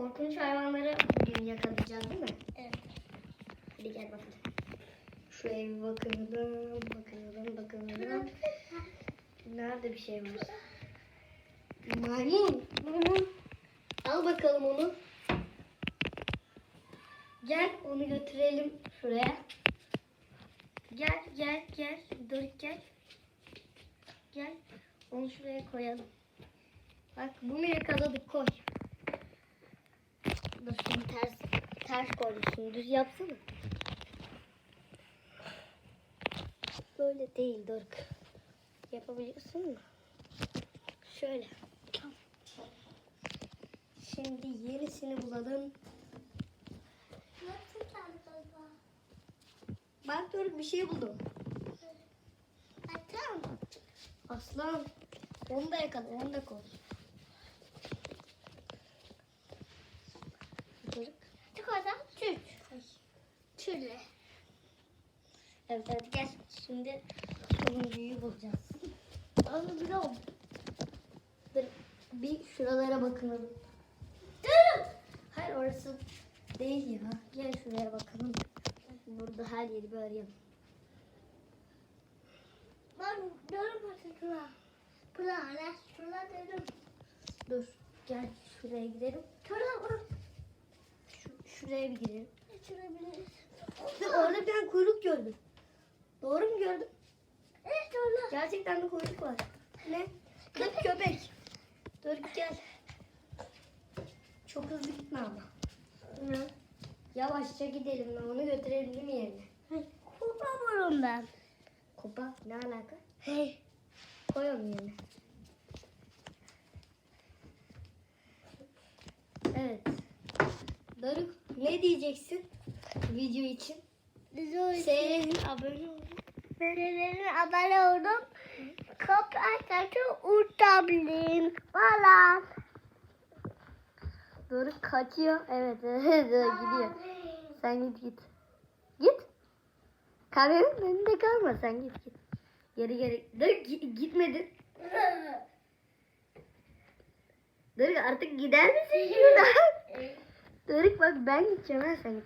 korkunç hayvanları bugün yakalayacağız değil mi? Evet. Hadi gel bakalım. Şu eve bakalım, bakalım, bakalım. Nerede bir şey var? Maymun, maymun. Al bakalım onu. Gel onu götürelim şuraya. Gel, gel, gel. Dur gel. Gel. Onu şuraya koyalım. Bak bunu yakaladık koy. Dur şimdi ters ters koymuşsun. Düz yapsana. Böyle değil dur. Yapabiliyorsun mu? Şöyle. Şimdi yenisini bulalım. Bak dur bir şey buldum. Aslan. Onu da yakala, onu da koy. Çürle. Evet hadi gel. Şimdi sonuncuyu bulacağız. Abi bir ol. Dur. Bir şuralara bakalım. Dur. Hayır orası değil ya. Gel şuraya bakalım. Burada her yeri bir arayalım. Ben dur bakayım. Pınar, şuna dedim. Dur. Gel şuraya gidelim. Şuna Şu, şuraya bir gidelim. Geçirebiliriz. Dur, orada bir tane kuyruk gördüm. Doğru mu gördüm? Evet şuna. Gerçekten de kuyruk var. Ne? De köpek. Dur gel. Çok hızlı gitme ama. Ne? Yavaşça gidelim. Ben onu götürelim değil mi yerine? Kupa vurum ben. Kupa ne alaka? Hey. Koy onu yerine. Evet. Doruk ne diyeceksin video için? Bizi Seyredin, abone olun. Benim abone oldum. Kapatacı uçabilirim falan. Doruk kaçıyor. Evet, evet, gidiyor. Sen git git. Git. Kameranın önünde kalma sen git git. Geri geri. Dur gi- gitmedin. Dur artık gider misin şuradan? Doruk bak ben gideceğim ha sen.